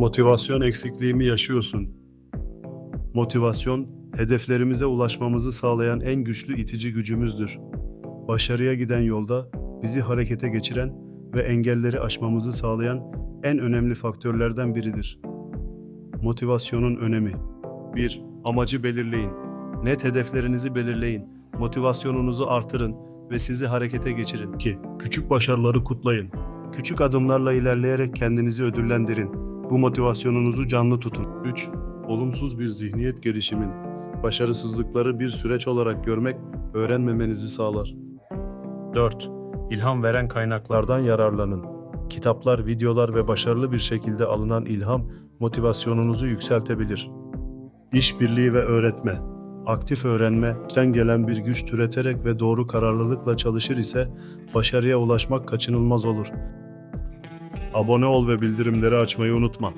Motivasyon eksikliğimi yaşıyorsun. Motivasyon, hedeflerimize ulaşmamızı sağlayan en güçlü itici gücümüzdür. Başarıya giden yolda bizi harekete geçiren ve engelleri aşmamızı sağlayan en önemli faktörlerden biridir. Motivasyonun önemi 1. Amacı belirleyin. Net hedeflerinizi belirleyin. Motivasyonunuzu artırın ve sizi harekete geçirin. 2. Küçük başarıları kutlayın. Küçük adımlarla ilerleyerek kendinizi ödüllendirin. Bu motivasyonunuzu canlı tutun. 3. Olumsuz bir zihniyet gelişimin. Başarısızlıkları bir süreç olarak görmek öğrenmemenizi sağlar. 4. İlham veren kaynaklardan yararlanın. Kitaplar, videolar ve başarılı bir şekilde alınan ilham motivasyonunuzu yükseltebilir. İşbirliği ve öğretme. Aktif öğrenme, içten gelen bir güç türeterek ve doğru kararlılıkla çalışır ise başarıya ulaşmak kaçınılmaz olur. Abone ol ve bildirimleri açmayı unutma.